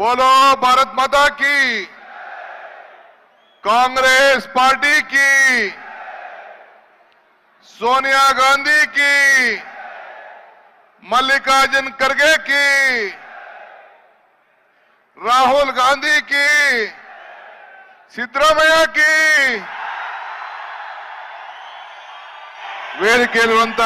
बोलो भारत माता की कांग्रेस पार्टी की सोनिया गांधी की मल्लिकार्जुन खड़गे की राहुल गांधी की ಸಿದ್ದರಾಮಯ್ಯ ಕಿ ವೇದಿಕೆಯಲ್ಲಿರುವಂತ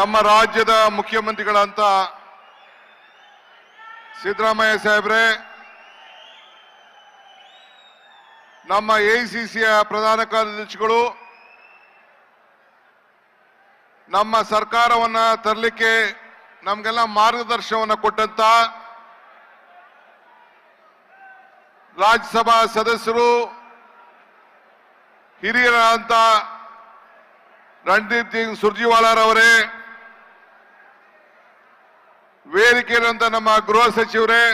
ನಮ್ಮ ರಾಜ್ಯದ ಮುಖ್ಯಮಂತ್ರಿಗಳಂತ ಸಿದ್ದರಾಮಯ್ಯ ಸಾಹೇಬ್ರೆ, ನಮ್ಮ ಎಐಸಿಸಿಯ ಪ್ರಧಾನ ಕಾರ್ಯದರ್ಶಿಗಳು, ನಮ್ಮ ಸರ್ಕಾರವನ್ನ ತರಲಿಕ್ಕೆ ನಮಗೆಲ್ಲ ಮಾರ್ಗದರ್ಶನವನ್ನು ಕೊಟ್ಟಂತ ರಾಜ್ಯಸಭಾ ಸದಸ್ಯರು, ಹಿರಿಯರಾದಂತ ರಣದೀಪ್ ಸಿಂಗ್ ಸುರ್ಜಿವಾಲಾರವರೇ ವೇದಿಕೆಯಲ್ಲಿರುವಂತ ನಮ್ಮ ಗೃಹ ಸಚಿವರೇ,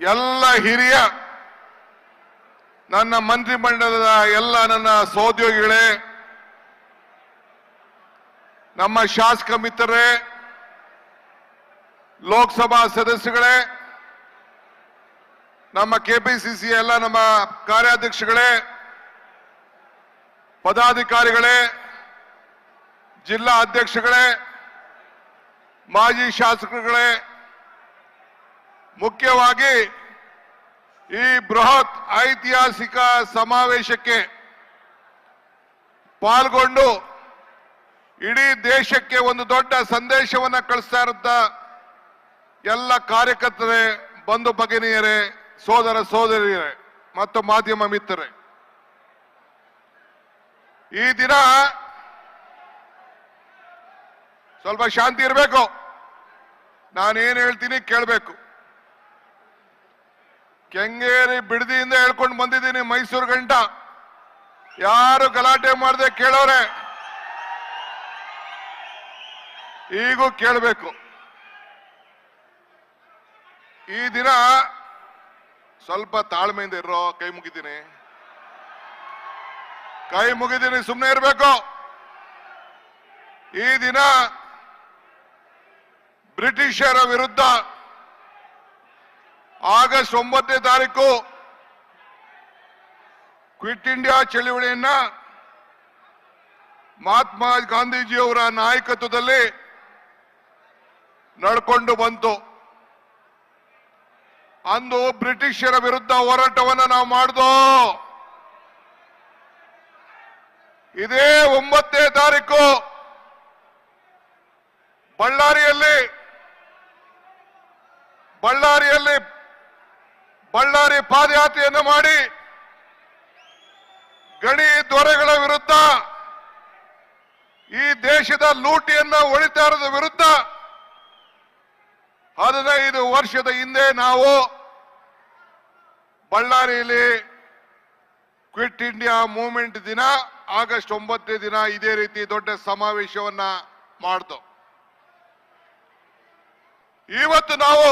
ಎಲ್ಲ ಹಿರಿಯ, ನನ್ನ ಮಂತ್ರಿಮಂಡಲದ ಎಲ್ಲ ನನ್ನ ಸಹೋದ್ಯೋಗಿಗಳೇ, ನಮ್ಮ ಶಾಸಕ ಮಿತ್ರರೇ, ಲೋಕಸಭಾ ಸದಸ್ಯಗಳೇ, ನಮ್ಮ ಕೆಪಿಸಿಸಿ ಎಲ್ಲ ನಮ್ಮ ಕಾರ್ಯಾಧ್ಯಕ್ಷಗಳೇ, ಪದಾಧಿಕಾರಿಗಳೇ, ಜಿಲ್ಲಾ ಅಧ್ಯಕ್ಷಗಳೇ ಮಾಜಿ ಶಾಸಕರುಗಳೇ, ಮುಖ್ಯವಾಗಿ ಈ ಬೃಹತ್ ಐತಿಹಾಸಿಕ ಸಮಾವೇಶಕ್ಕೆ ಪಾಲ್ಗೊಂಡು ಇಡೀ ದೇಶಕ್ಕೆ ಒಂದು ದೊಡ್ಡ ಸಂದೇಶವನ್ನ ಕಳಿಸ್ತಾ ಇರುತ್ತ ಎಲ್ಲ ಕಾರ್ಯಕರ್ತರೇ, ಬಂಧು ಭಗಿನಿಯರೇ, ಸೋದರ ಸೋದರಿಯರೇ, ಮತ್ತು ಮಾಧ್ಯಮ ಮಿತ್ರರೇ. ಈ ದಿನ ಸ್ವಲ್ಪ ಶಾಂತಿ ಇರಬೇಕು. ನಾನೇನ್ ಹೇಳ್ತೀನಿ ಕೇಳಬೇಕು. ಕೆಂಗೇರಿ ಬಿಡದಿಯಿಂದ ಹೇಳ್ಕೊಂಡು ಬಂದಿದ್ದೀನಿ ಮೈಸೂರು ಗಂಟ. ಯಾರು ಗಲಾಟೆ ಮಾಡದೆ ಕೇಳೋರೆ. ಈಗೂ ಕೇಳಬೇಕು. ಈ ದಿನ ಸ್ವಲ್ಪ ತಾಳ್ಮೆಯಿಂದ ಇರೋ ಕೈ ಮುಗಿದ್ದೀನಿ ಕೈ ಮುಗಿದ್ದೀನಿ ಸುಮ್ಮನೆ ಇರಬೇಕು. ಈ ದಿನ ಬ್ರಿಟಿಷರ ವಿರುದ್ಧ ಆಗಸ್ಟ್ ಒಂಬತ್ತನೇ ತಾರೀಕು ಕ್ವಿಟ್ ಇಂಡಿಯಾ ಚಳವಳಿಯನ್ನ ಮಹಾತ್ಮ ಗಾಂಧೀಜಿಯವರ ನಾಯಕತ್ವದಲ್ಲಿ ನಡ್ಕೊಂಡು ಬಂತು. ಅಂದು ಬ್ರಿಟಿಷರ ವಿರುದ್ಧ ಹೋರಾಟವನ್ನ ನಾವು ಮಾಡ್ದೋ. ಇದೇ ಒಂಬತ್ತನೇ ತಾರೀಕು ಬಳ್ಳಾರಿಯಲ್ಲಿ ಬಳ್ಳಾರಿಯಲ್ಲಿ ಬಳ್ಳಾರಿ ಪಾದಯಾತ್ರೆಯನ್ನು ಮಾಡಿ ಗಣಿ ದೊರೆಗಳ ವಿರುದ್ಧ, ಈ ದೇಶದ ಲೂಟಿಯನ್ನ ಒಳಿತಾರದ ವಿರುದ್ಧ ಹದಿನೈದು ವರ್ಷದ ಹಿಂದೆ ನಾವು ಬಳ್ಳಾರಿಯಲ್ಲಿ ಕ್ವಿಟ್ ಇಂಡಿಯಾ ಮೂವ್ಮೆಂಟ್ ದಿನ, ಆಗಸ್ಟ್ ಒಂಬತ್ತನೇ ದಿನ ಇದೇ ರೀತಿ ದೊಡ್ಡ ಸಮಾವೇಶವನ್ನ ಮಾಡ್ದು. ಇವತ್ತು ನಾವು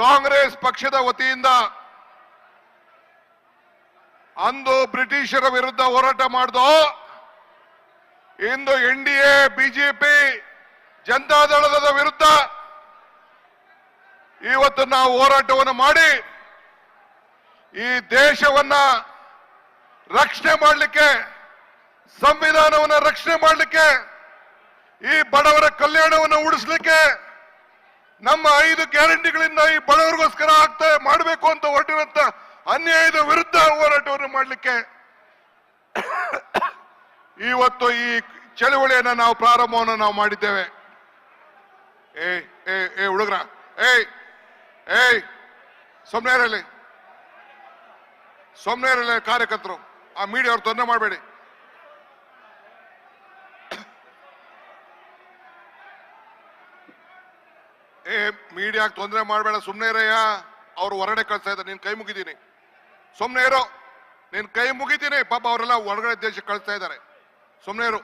ಕಾಂಗ್ರೆಸ್ ಪಕ್ಷದ ವತಿಯಿಂದ ಅಂದು ಬ್ರಿಟಿಷರ ವಿರುದ್ಧ ಹೋರಾಟ ಮಾಡ್ದೋ, ಇಂದು ಎನ್ ಡಿ ಎ ಬಿಜೆಪಿ ಜನತಾದಳದ ವಿರುದ್ಧ ಇವತ್ತು ನಾವು ಹೋರಾಟವನ್ನು ಮಾಡಿ ಈ ದೇಶವನ್ನ ರಕ್ಷಣೆ ಮಾಡಲಿಕ್ಕೆ, ಸಂವಿಧಾನವನ್ನ ರಕ್ಷಣೆ ಮಾಡಲಿಕ್ಕೆ, ಈ ಬಡವರ ಕಲ್ಯಾಣವನ್ನು ಉಳಿಸ್ಲಿಕ್ಕೆ ನಮ್ಮ ಐದು ಗ್ಯಾರಂಟಿಗಳಿಂದ ಈ ಬಡವರಿಗೋಸ್ಕರ ಆಗ್ತಾ ಮಾಡಬೇಕು ಅಂತ ಹೊರಟಿರುವಂತ ಅನ್ಯಾಯದ ವಿರುದ್ಧ ಹೋರಾಟವನ್ನು ಮಾಡಲಿಕ್ಕೆ ಇವತ್ತು ಈ ಚಳುವಳಿಯನ್ನ ನಾವು ಪ್ರಾರಂಭವನ್ನು ನಾವು ಮಾಡಿದ್ದೇವೆ. ಏ ಏ ಏ ಹುಡುಗ್ರ, ಏಯ್ ಏಯ್ ಸೊಮ್ನೇರಲ್ಲಿ ಸೊಮ್ನೇರಲ್ಲಿ ಕಾರ್ಯಕರ್ತರು, ಆ ಮೀಡಿಯಾ ಅವ್ರು ತೊಂದರೆ ಮಾಡಬೇಡಿ. ಏ ಮೀಡಿಯಾಕ್ ತೊಂದರೆ ಮಾಡಬೇಡ ಸುಮ್ಮನೆ ಇರಯ್ಯ. ಅವ್ರು ಹೊರಗಡೆ ಕಳ್ಸ್ತಾ ಇದ್ದಾರೆ, ನೀನ್ ಕೈ ಮುಗಿದೀನಿ. ಸುಮ್ಮನೆ ಇರೋ. ನೀನ್ ಕೈ ಮುಗಿತೀನಿ ಪಾಪ ಅವರೆಲ್ಲ ಹೊರಗಡೆ ದೇಶಕ್ಕೆ ಕಳಿಸ್ತಾ ಇದ್ದಾರೆ. ಸುಮ್ಮನೆ ಇರು.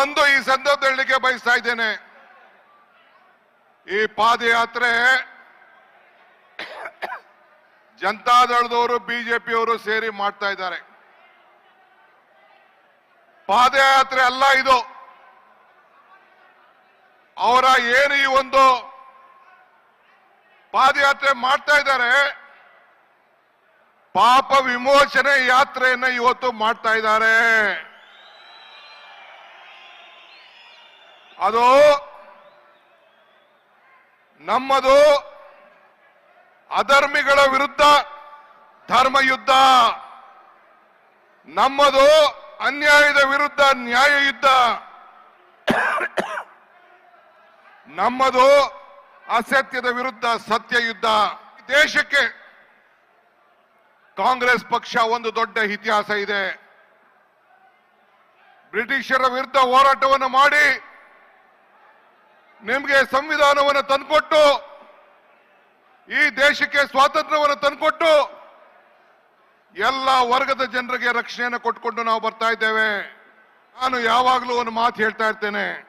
ಒಂದು ಈ ಸಂದರ್ಭ ಹೇಳಲಿಕ್ಕೆ ಬಯಸ್ತಾ ಇದ್ದೇನೆ. ಈ ಪಾದಯಾತ್ರೆ ಜನತಾದಳದವರು ಬಿಜೆಪಿಯವರು ಸೇರಿ ಮಾಡ್ತಾ ಇದ್ದಾರೆ. ಪಾದಯಾತ್ರೆ ಅಲ್ಲ ಇದು. ಅವರ ಏನು ಈ ಒಂದು ಪಾದಯಾತ್ರೆ ಮಾಡ್ತಾ ಇದ್ದಾರೆ, ಪಾಪ ವಿಮೋಚನೆ ಯಾತ್ರೆಯನ್ನ ಇವತ್ತು ಮಾಡ್ತಾ ಇದ್ದಾರೆ. ಅದು ನಮ್ಮದು ಅಧರ್ಮಿಗಳ ವಿರುದ್ಧ ಧರ್ಮ ಯುದ್ಧ ನಮ್ಮದು ಅನ್ಯಾಯದ ವಿರುದ್ಧ ನ್ಯಾಯ ಯುದ್ಧ ನಮ್ಮದು ಅಸತ್ಯದ ವಿರುದ್ಧ ಸತ್ಯ ಯುದ್ಧ ದೇಶಕ್ಕೆ ಕಾಂಗ್ರೆಸ್ ಪಕ್ಷ ಒಂದು ದೊಡ್ಡ ಇತಿಹಾಸ ಇದೆ. ಬ್ರಿಟಿಷರ ವಿರುದ್ಧ ಹೋರಾಟವನ್ನು ಮಾಡಿ ನಿಮಗೆ ಸಂವಿಧಾನವನ್ನು ತಂದುಕೊಟ್ಟು, ಈ ದೇಶಕ್ಕೆ ಸ್ವಾತಂತ್ರ್ಯವನ್ನು ತಂದುಕೊಟ್ಟು ಎಲ್ಲ ವರ್ಗದ ಜನರಿಗೆ ರಕ್ಷಣೆಯನ್ನು ಕೊಟ್ಕೊಂಡು ನಾವು ಬರ್ತಾ ಇದ್ದೇವೆ. ನಾನು ಯಾವಾಗಲೂ ಒಂದು ಮಾತು ಹೇಳ್ತಾ ಇರ್ತೇನೆ.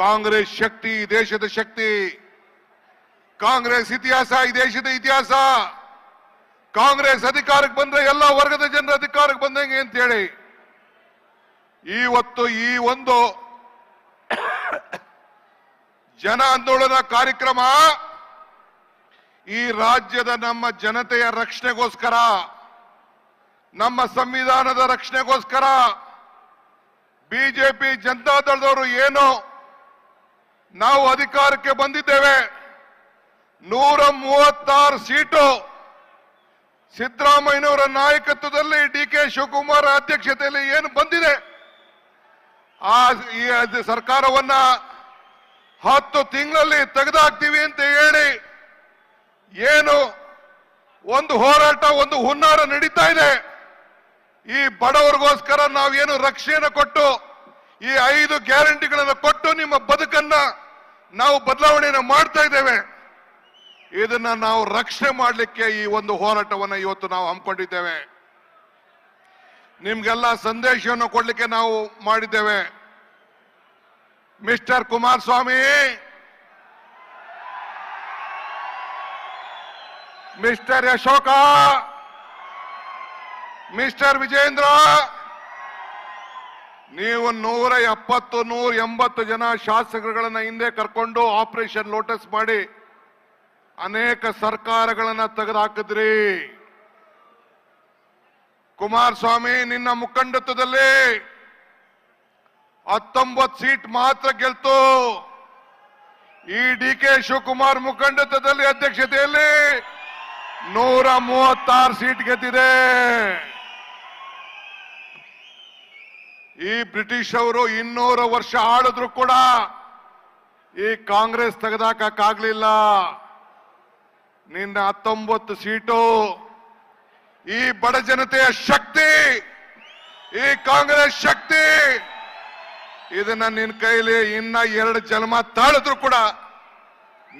ಕಾಂಗ್ರೆಸ್ ಶಕ್ತಿ, ದೇಶದ ಶಕ್ತಿ. ಕಾಂಗ್ರೆಸ್ ಇತಿಹಾಸ, ಈ ದೇಶದ ಇತಿಹಾಸ. ಕಾಂಗ್ರೆಸ್ ಅಧಿಕಾರಕ್ಕೆ ಬಂದ್ರೆ ಎಲ್ಲ ವರ್ಗದ ಜನರ ಅಧಿಕಾರಕ್ಕೆ ಬಂದಂಗೆ ಅಂತ ಹೇಳಿ. ಇವತ್ತು ಈ ಒಂದು ಜನ ಆಂದೋಲನ ಕಾರ್ಯಕ್ರಮ ಈ ರಾಜ್ಯದ ನಮ್ಮ ಜನತೆಯ ರಕ್ಷಣೆಗೋಸ್ಕರ, ನಮ್ಮ ಸಂವಿಧಾನದ ರಕ್ಷಣೆಗೋಸ್ಕರ, ಬಿಜೆಪಿ ಜನತಾದಳದವರು ಏನು ನಾವು ಅಧಿಕಾರಕ್ಕೆ ಬಂದಿದ್ದೇವೆ. ನೂರ ಮೂವತ್ತಾರು ಸೀಟು ಸಿದ್ದರಾಮಯ್ಯನವರ ನಾಯಕತ್ವದಲ್ಲಿ ಡಿ ಕೆ ಶಿವಕುಮಾರ್ ಅಧ್ಯಕ್ಷತೆಯಲ್ಲಿ ಏನು ಬಂದಿದೆ. ಆ, ಈ ಸರ್ಕಾರವನ್ನ ಹತ್ತು ತಿಂಗಳಲ್ಲಿ ತೆಗೆದಾಕ್ತೀವಿ ಅಂತ ಹೇಳಿ ಏನು ಒಂದು ಹೋರಾಟ, ಒಂದು ಹುನ್ನಾರ ನಡೀತಾ ಇದೆ. ಈ ಬಡವರಿಗೋಸ್ಕರ ನಾವೇನು ರಕ್ಷೆಯನ್ನು ಕೊಟ್ಟು, ಈ ಐದು ಗ್ಯಾರಂಟಿಗಳನ್ನು ಕೊಟ್ಟು ನಾವು ಬದಲಾವಣೆಯನ್ನು ಮಾಡ್ತಾ ಇದ್ದೇವೆ. ಇದನ್ನ ನಾವು ರಕ್ಷಣೆ ಮಾಡಲಿಕ್ಕೆ ಈ ಒಂದು ಹೋರಾಟವನ್ನು ಇವತ್ತು ನಾವು ಹಮ್ಮಿಕೊಂಡಿದ್ದೇವೆ. ನಿಮ್ಗೆಲ್ಲ ಸಂದೇಶವನ್ನು ಕೊಡ್ಲಿಕ್ಕೆ ನಾವು ಮಾಡಿದ್ದೇವೆ. Mister Kumaraswamy! Mister Ashoka Mister Vijendra! ನೀವು ನೂರ ಎಪ್ಪತ್ತು, ನೂರ ಎಂಬತ್ತು ಜನ ಶಾಸಕರುಗಳನ್ನ ಹಿಂದೆ ಕರ್ಕೊಂಡು ಆಪರೇಷನ್ ಲೋಟಸ್ ಮಾಡಿ ಅನೇಕ ಸರ್ಕಾರಗಳನ್ನ ತೆಗೆದುಹಾಕಿದ್ರಿ. ಕುಮಾರಸ್ವಾಮಿ, ನಿನ್ನ ಮುಖಂಡತ್ವದಲ್ಲಿ ಹತ್ತೊಂಬತ್ತು ಸೀಟ್ ಮಾತ್ರ ಗೆಲ್ತು. ಈ ಡಿ ಕೆ ಶಿವಕುಮಾರ್ ಮುಖಂಡತ್ವದಲ್ಲಿ ಅಧ್ಯಕ್ಷತೆಯಲ್ಲಿ ನೂರ ಮೂವತ್ತಾರು ಸೀಟ್ ಗೆದ್ದಿದೆ. ಈ ಬ್ರಿಟಿಷ್ ಅವರು ಇನ್ನೂರು ವರ್ಷ ಆಳಿದ್ರು ಕೂಡ ಈ ಕಾಂಗ್ರೆಸ್ ತೆಗೆದಾಕಕ್ಕಾಗ್ಲಿಲ್ಲ. ನಿನ್ನ ಹತ್ತೊಂಬತ್ತು ಸೀಟು, ಈ ಬಡ ಜನತೆಯ ಶಕ್ತಿ, ಈ ಕಾಂಗ್ರೆಸ್ ಶಕ್ತಿ, ಇದನ್ನ ನಿನ್ನ ಕೈಲಿ ಇನ್ನ ಎರಡು ಜನ್ಮ ತಾಳಿದ್ರು ಕೂಡ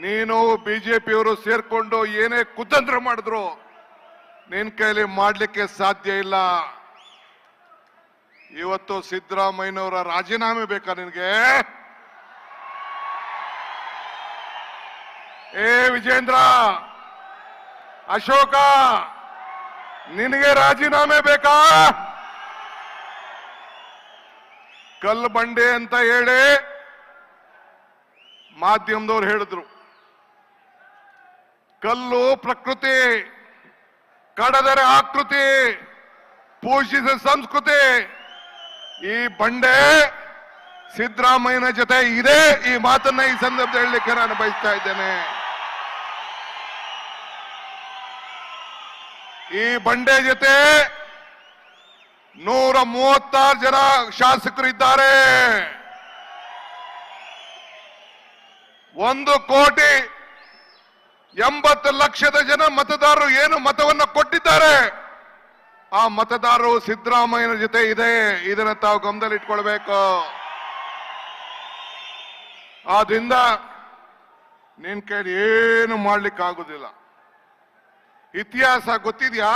ನೀನು ಬಿಜೆಪಿಯವರು ಸೇರ್ಕೊಂಡು ಏನೇ ಕುತಂತ್ರ ಮಾಡಿದ್ರು ನಿನ್ನ ಕೈಲಿ ಮಾಡ್ಲಿಕ್ಕೆ ಸಾಧ್ಯ ಇಲ್ಲ. ಇವತ್ತು ಸಿದ್ದರಾಮಯ್ಯನವರ ರಾಜೀನಾಮೆ ಬೇಕಾ ನಿನಗೆ? ಏ ವಿಜೇಂದ್ರ, ಅಶೋಕ, ನಿನಗೆ ರಾಜೀನಾಮೆ ಬೇಕಾ? ಕಲ್ ಬಂಡೆ ಅಂತ ಹೇಳಿ ಮಾಧ್ಯಮದವ್ರು ಹೇಳಿದ್ರು. ಕಲ್ಲು ಪ್ರಕೃತಿ, ಕಡದರೆ ಆಕೃತಿ, ಪೋಷಿಸ ಸಂಸ್ಕೃತಿ ಈ ಬಂಡೆ ಸಿದ್ದರಾಮಯ್ಯನ ಜೊತೆ ಇದೆ. ಈ ಮಾತನ್ನ ಈ ಸಂದರ್ಭದಲ್ಲಿ ಹೇಳಲಿಕ್ಕೆ ನಾನು ಬಯಸ್ತಾ ಇದ್ದೇನೆ. ಈ ಬಂಡೆ ಜೊತೆ ನೂರ ಮೂವತ್ತಾರು ಜನ ಶಾಸಕರು ಇದ್ದಾರೆ. ಒಂದು ಕೋಟಿ ಎಂಬತ್ತು ಲಕ್ಷದ ಜನ ಮತದಾರರು ಏನು ಮತವನ್ನು ಕೊಟ್ಟಿದ್ದಾರೆ? ಆ ಮತದಾರರು ಸಿದ್ದರಾಮಯ್ಯನ ಜೊತೆ ಇದೆ. ಇದನ್ನ ತಾವು ಗಮನದಲ್ಲಿ ಇಟ್ಕೊಳ್ಬೇಕು ಆದ್ರಿಂದ ನಿನ್ ಕೈಲಿ ಏನು ಮಾಡ್ಲಿಕ್ಕೆ ಆಗುದಿಲ್ಲ ಇತಿಹಾಸ ಗೊತ್ತಿದ್ಯಾ?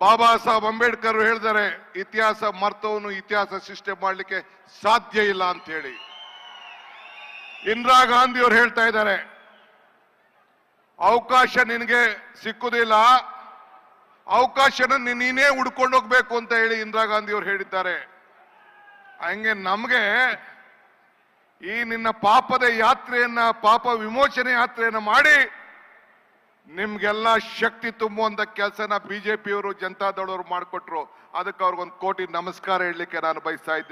ಬಾಬಾ ಸಾಹೇಬ್ ಅಂಬೇಡ್ಕರ್ ಹೇಳಿದ್ದಾರೆ ಇತಿಹಾಸ ಮರ್ತವನು ಇತಿಹಾಸ ಸೃಷ್ಟಿ ಮಾಡ್ಲಿಕ್ಕೆ ಸಾಧ್ಯ ಇಲ್ಲ ಅಂತ ಹೇಳಿ ಇಂದಿರಾ ಗಾಂಧಿ ಅವ್ರು ಹೇಳ್ತಾ ಇದ್ದಾರೆ, ಅವಕಾಶ ನಿನಗೆ ಸಿಕ್ಕುದಿಲ್ಲ. ಅವಕಾಶನ ನೀನೇ ಹುಡ್ಕೊಂಡು ಹೋಗ್ಬೇಕು ಅಂತ ಹೇಳಿ ಇಂದಿರಾ ಗಾಂಧಿ ಅವರು ಹೇಳಿದ್ದಾರೆ. ಹಂಗೆ ನಮಗೆ ಈ ನಿನ್ನ ಪಾಪದ ಯಾತ್ರೆಯನ್ನ, ಪಾಪ ವಿಮೋಚನೆ ಯಾತ್ರೆಯನ್ನ ಮಾಡಿ ನಿಮ್ಗೆಲ್ಲ ಶಕ್ತಿ ತುಂಬುವಂತ ಕೆಲಸನ ಬಿಜೆಪಿಯವರು, ಜನತಾದಳವರು ಮಾಡಿಕೊಟ್ರು. ಅದಕ್ಕೆ ಅವ್ರಿಗೊಂದು ಕೋಟಿ ನಮಸ್ಕಾರ ಹೇಳಲಿಕ್ಕೆ ನಾನು ಬಯಸ್ತಾ